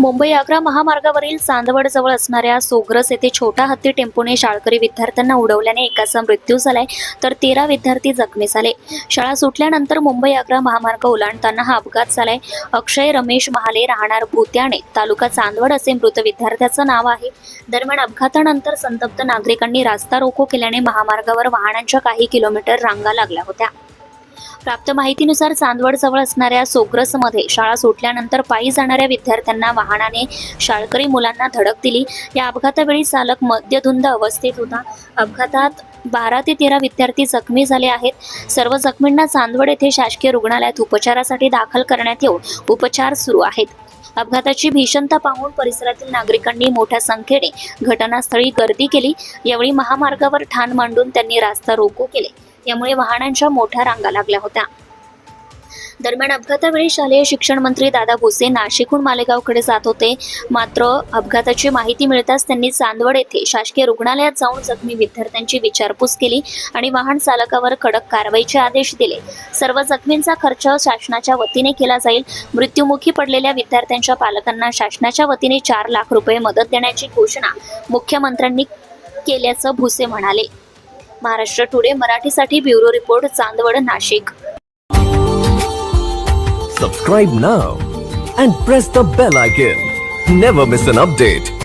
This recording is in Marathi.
मुंबई आग्रा महामार्गावरील चांदवड जवळ असणाऱ्या सोग्रस येथे छोटा हत्ती टेम्पोने शाळकरी विद्यार्थ्यांना उडवल्याने एकाचा मृत्यू झालाय तर तेरा विद्यार्थी जखमी झाले. शाळा सुटल्यानंतर मुंबई आग्रा महामार्ग ओलांडताना हा अपघात झालाय. अक्षय रमेश महाले राहणार भूत्याणे तालुका चांदवड असे मृत विद्यार्थ्याचं नाव आहे. दरम्यान अपघातानंतर संतप्त नागरिकांनी रास्ता रोको केल्याने महामार्गावर वाहनांच्या काही किलोमीटर रांगा लागल्या होत्या. प्राप्त माहितीनुसार चांदवड जवळ असणाऱ्या सोग्रसमध्ये शाळा सुटल्यानंतर पायी जाणाऱ्या विद्यार्थ्यांना वाहनाने शाळकरी मुलांना धडक दिली. या अपघातावेळी चालक मद्यधुंद अवस्थेत होता. अपघातात बारा ते तेरा विद्यार्थी जखमी झाले आहेत. सर्व जखमींना चांदवड येथे शासकीय रुग्णालयात उपचारासाठी दाखल करण्यात येऊन उपचार सुरू आहेत. अपघाताची भीषणता पाहून परिसरातील नागरिकांनी मोठ्या संख्येने घटनास्थळी गर्दी केली. यावेळी महामार्गावर ठाण मांडून त्यांनी रास्ता रोको केले. यामुळे वाहनांच्या मोठ्या रांगा लागल्या होत्या. दरम्यान अपघातावेळी शालेय शिक्षण मंत्री दादा भुसे नाशिकहून मालेगावकडे जात होते. मात्र अपघाताची माहिती मिळताच त्यांनी चांदवड येथे शासकीय रुग्णालयात जाऊन जखमी विद्यार्थ्यांची विचारपूस केली आणि वाहन चालकावर कडक कारवाईचे आदेश दिले. सर्व जखमींचा खर्च शासनाच्या वतीने केला जाईल. मृत्युमुखी पडलेल्या विद्यार्थ्यांच्या पालकांना शासनाच्या वतीने चार लाख रुपये मदत देण्याची घोषणा मुख्यमंत्र्यांनी केल्याचं भुसे म्हणाले. महाराष्ट्र टुडे मराठीसाठी bureau report Chandwad Nashik. Subscribe now and press the bell icon never miss an update